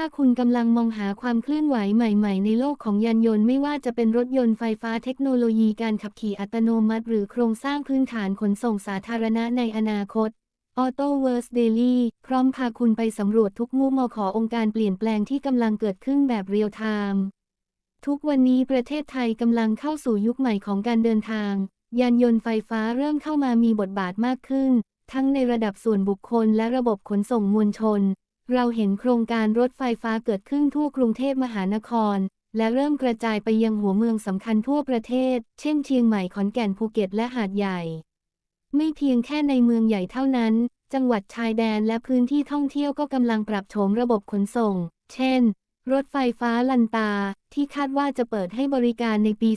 ถ้าคุณกำลังมองหาความเคลื่อนไหวใหม่ ๆ ในโลกของยานยนต์ไม่ว่าจะเป็นรถยนต์ไฟฟ้าเทคโนโลยีการขับขี่อัตโนมัติ หรือโครงสร้างพื้นฐานขนส่งสาธารณะในอนาคต Auto w o r s Daily พร้อมพาคุณไปสำรวจทุกมุมมอขององค์การเปลี่ยนแปลงที่กำลังเกิดขึ้นแบบเรียลไทม์ทุกวันนี้ประเทศไทยกำลังเข้าสู่ยุคใหม่ของการเดินทาง ยานยนต์ไฟฟ้าเริ่มเข้ามามีบทบาทมากขึ้น ทั้งในระดับส่วนบุคคลและระบบขนส่งมวลชน เราเห็นโครงการรถไฟฟ้าเกิดขึ้นทั่วกรุงเทพมหานคร และเริ่มกระจายไปยังหัวเมืองสำคัญทั่วประเทศ เช่นเชียงใหม่ขอนแก่นภูเก็ตและหาดใหญ่ ไม่เพียงแค่ในเมืองใหญ่เท่านั้น จังหวัดชายแดนและพื้นที่ท่องเที่ยวก็กำลังปรับโฉมระบบขนส่ง เช่น รถไฟฟ้าลันตา ที่คาดว่าจะเปิดให้บริการในปี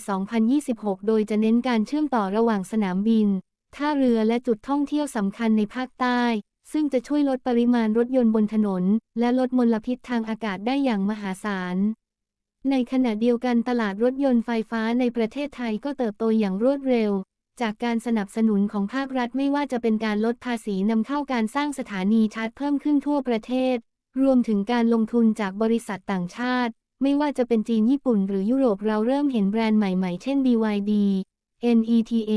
2026 โดยจะเน้นการเชื่อมต่อระหว่างสนามบินท่าเรือและจุดท่องเที่ยวสำคัญในภาคใต้ ซึ่งจะช่วยลดปริมาณรถยนต์บนถนน และลดมลพิษทางอากาศได้อย่างมหาศาล ในขณะเดียวกันตลาดรถยนต์ไฟฟ้าในประเทศไทยก็เติบโตอย่างรวดเร็ว จากการสนับสนุนของภาครัฐไม่ว่าจะเป็นการลดภาษีนำเข้าการสร้างสถานีชาร์จเพิ่มขึ้นทั่วประเทศ รวมถึงการลงทุนจากบริษัทต่างชาติ ไม่ว่าจะเป็นจีนญี่ปุ่น หรือยุโรปเราเริ่มเห็นแบรนด์ใหม่ๆ เช่น BYD NETA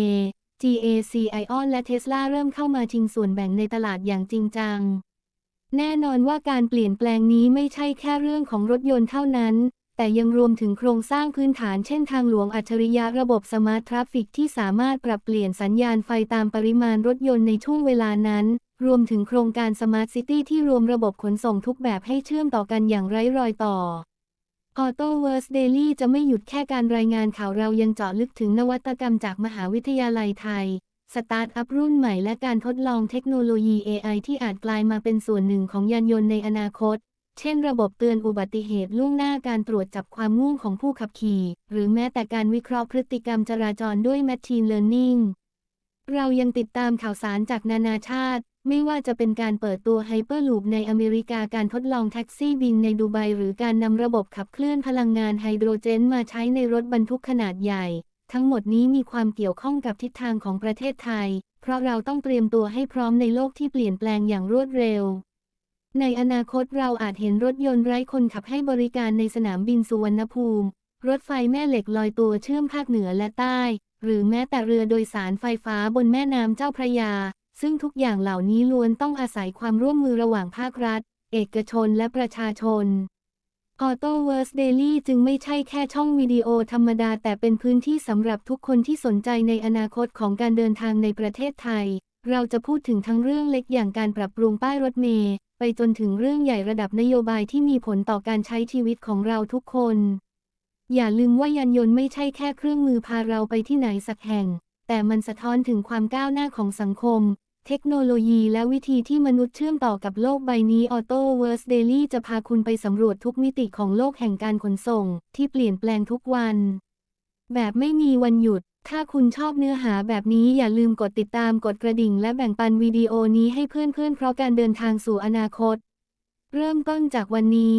GAC Ion และ Tesla เริ่มเข้ามาชิงส่วนแบ่งในตลาดอย่างจริงจัง แน่นอนว่าการเปลี่ยนแปลงนี้ไม่ใช่แค่เรื่องของรถยนต์เท่านั้น แต่ยังรวมถึงโครงสร้างพื้นฐานเช่นทางหลวงอัจฉริยะระบบสมาร์ททราฟฟิกที่สามารถปรับเปลี่ยนสัญญาณไฟตามปริมาณรถยนต์ในช่วงเวลานั้น รวมถึงโครงการสมาร์ทซิตี้ที่รวมระบบขนส่งทุกแบบให้เชื่อมต่อกันอย่างไร้รอยต่อ Auto w o r s Daily จะไม่หยุดแค่การรายงานข่าวเรายังเจาะลึกถึงนวัตกรรมจากมหาวิทยาลัยไทย สตาร์ทอัพรุ่นใหม่และการทดลองเทคโนโลยี AI ที่อาจกลายมาเป็นส่วนหนึ่งของยานยนต์ในอนาคต เช่นระบบเตือนอุบัติเหตุล่วงหน้าการตรวจจับความง่วงของผู้ขับขี่ หรือแม้แต่การวิเคราะห์พฤติกรรมจราจรด้วย Machine Learning เรายังติดตามข่าวสารจากนานาชาติ ไม่ว่าจะเป็นการเปิดตัว Hyperloop ในอเมริกาการทดลองแท็กซี่บินในดูไบหรือการนำระบบขับเคลื่อนพลังงานไฮโดรเจนมาใช้ในรถบรรทุกขนาดใหญ่ ทั้งหมดนี้มีความเกี่ยวข้องกับทิศทางของประเทศไทย เพราะเราต้องเตรียมตัวให้พร้อมในโลกที่เปลี่ยนแปลงอย่างรวดเร็ว ในอนาคตเราอาจเห็นรถยนต์ไร้คนขับให้บริการในสนามบินสุวรรณภูมิ รถไฟแม่เหล็กลอยตัวเชื่อมภาคเหนือและใต้ หรือแม้แต่เรือโดยสารไฟฟ้าบนแม่น้ำเจ้าพระยา ซึ่งทุกอย่างเหล่านี้ล้วนต้องอาศัยความร่วมมือระหว่างภาครัฐ เอกชนและประชาชน Auto w o r s Daily จึงไม่ใช่แค่ช่องวิดีโอธรรมดา แต่เป็นพื้นที่สำหรับทุกคนที่สนใจในอนาคตของการเดินทางในประเทศไทย เราจะพูดถึงทั้งเรื่องเล็กอย่างการปรับปรุงป้ายรถเมล์ไปจนถึงเรื่องใหญ่ระดับนโยบายที่มีผลต่อการใช้ชีวิตของเราทุกคน อย่าลืมว่ายานยนต์ไม่ใช่แค่เครื่องมือพาเราไปที่ไหนสักแห่ง แต่มันสะท้อนถึงความก้าวหน้าของสังคม เทคโนโลยีและวิธีที่มนุษย์เชื่อมต่อกับโลกใบนี้ Auto w o r s Daily จะพาคุณไปสำรวจทุกมิติของโลกแห่งการขนส่ง ที่เปลี่ยนแปลงทุกวัน แบบไม่มีวันหยุด ถ้าคุณชอบเนื้อหาแบบนี้อย่าลืมกดติดตามกดกระดิ่ง และแบ่งปันวิดีโอนี้ให้เพื่อนๆเพราะการเดินทางสู่อนาคต เริ่มต้นจากวันนี้